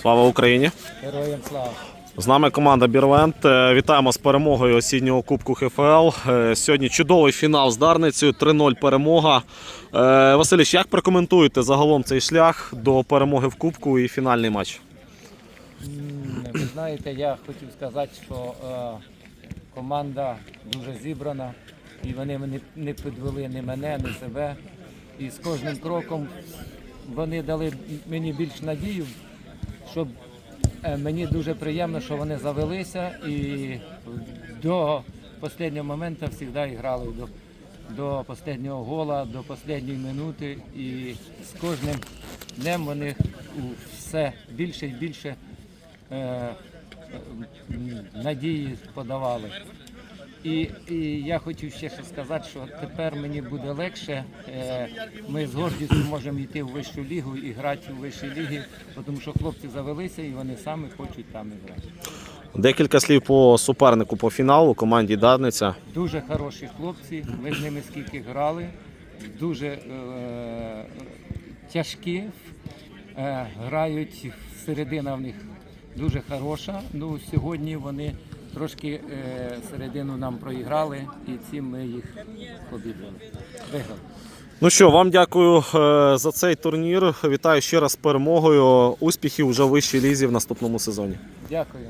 Слава Україні! Героям слава. З нами команда Бірленд. Е, Вітаємо з перемогою осіннього кубку ХФЛ. Е, Сьогодні чудовий фінал з Дарницею. 3-0 перемога. Е, Василіч, як прокоментуєте загалом цей шлях до перемоги в кубку і фінальний матч? Ви знаєте, я хотів сказати, що команда дуже зібрана, і вони не підвели ні мене, ні себе. І з кожним кроком вони дали мені більш надію, щоб е, мені дуже приємно, що вони завелися і до останнього моменту завжди грали до, до останнього гола, до останньої минути. І з кожним днем вони все більше і більше е, надії подавали. І, і я хочу ще ще сказати, що тепер мені буде легше. Е, Ми з гордістю можемо йти в вищу лігу і грати у вищій лігі, тому що хлопці завелися і вони самі хочуть там і грати. Декілька слів по супернику по фіналу команді Дарниця. Дуже хороші хлопці, ми з ними скільки грали, дуже е, тяжкі, е, грають середина в них дуже хороша. Ну, сьогодні вони трошки е, середину нам проіграли і цим ми їх побідали. Виграли. Ну що, вам дякую е, за цей турнір. Вітаю ще раз з перемогою. Успіхів вже вищій лізі в наступному сезоні. Дякую.